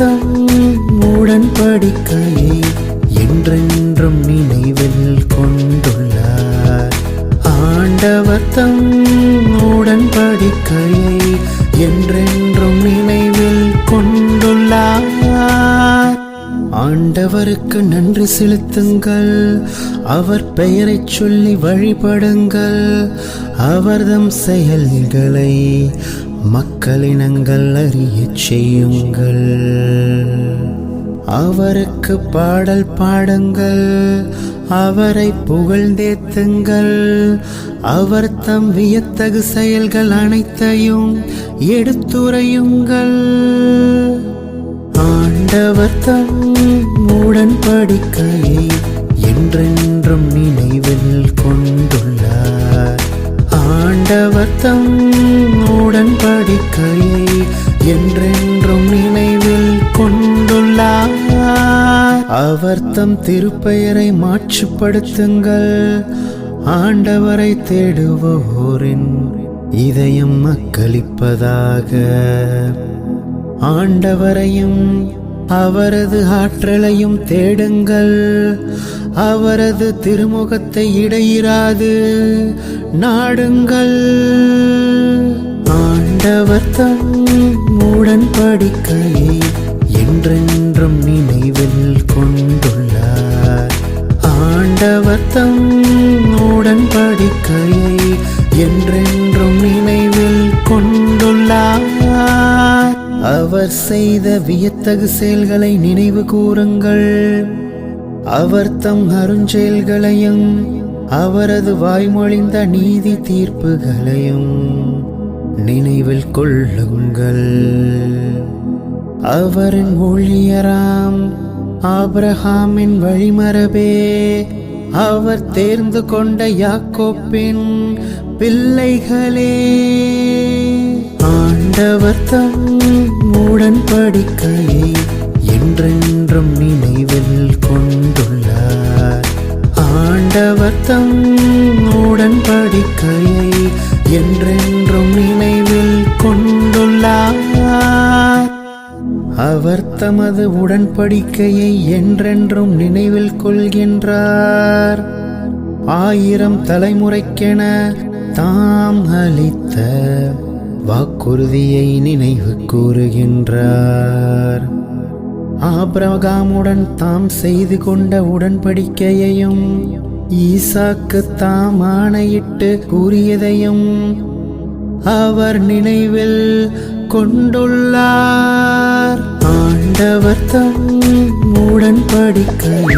தம் உடன்படிக்கையை என்றென்றும் நினைவில் கொண்டுள்ளார். ஆண்டவர் தம் உடன்படிக்கையை என்றென்றும் நினைவில் கொண்டுள்ளார். ஆண்டவருக்கு நன்றி செலுத்துங்கள். அவர் பெயரைச் சொல்லி வழிபடுங்கள். அவர்தம் செயல்களை மக்களினங்கள் அறியச் செய்யுங்கள். அவருக்கு பாடல் பாடுங்கள். அவரை புகழ்ந்தேத்துங்கள். அவர் தம் வியத்தகு செயல்கள் அனைத்தையும் எடுத்துரையுங்கள். ஆண்டவர் தம் உடன்படிக்கையை என்றென்றும் நினைவில் கொண்டுள்ளார். ஆண்டவர் தம் உடன்படிக்கையை என்றென்றும் நினைவில் கொண்டுள்ளார். அவர் தம் திருப்பெயரை மாற்றுப்படுத்துங்கள். ஆண்டவரை தேடுவோரின் இதயம் மக்களிப்பதாக ஆண்டவரையும் அவரது ஆற்றலையும் தேடுங்கள். அவரது திருமுகத்தை இடையிராது நாடுங்கள். ஆண்டவர் மூடன் படிக்கையை என்றென்றும் நினைவில் கொண்டுள்ளார். ஆண்டவர் தம் உடன்படிக்கையை என்றென்றும் நினைவில் கொண்டுள்ளார். அவர் செய்த வியத்தகு செயல்களை நினைவு கூறுங்கள். அவர் தம் அருஞ்செயல்களையும் அவரது வாய்மொழிந்த நீதி தீர்ப்புகளையும் நினைவில் கொள்ளுங்கள். அவரின் ஊழியராம் ஆபிரகாமின் வழிமரபே அவர் தேர்ந்து கொண்ட யாக்கோப்பின் பிள்ளைகளே. ஆண்டவர் தம் உடன்படிக்கையை என்றென்றும் நினைவில் கொண்டு என்றும் நினைவில் கொண்டுள்ளார். அவர் தமது உடன்படிக்கையை என்றென்றும் நினைவில் கொள்கின்றார். ஆயிரம் தலைமுறைக்கென தாம் அளித்த வாக்குறுதியை நினைவு கூறுகின்றார். ஆபிரகாமுடன் தாம் செய்து கொண்ட உடன்படிக்கையையும் ஈசாக்கு தாம் ஆணையிட்டு கூறியதையும் அவர் நினைவில் கொண்டுள்ளார். ஆண்டவர் தம் உடன்படிக்கை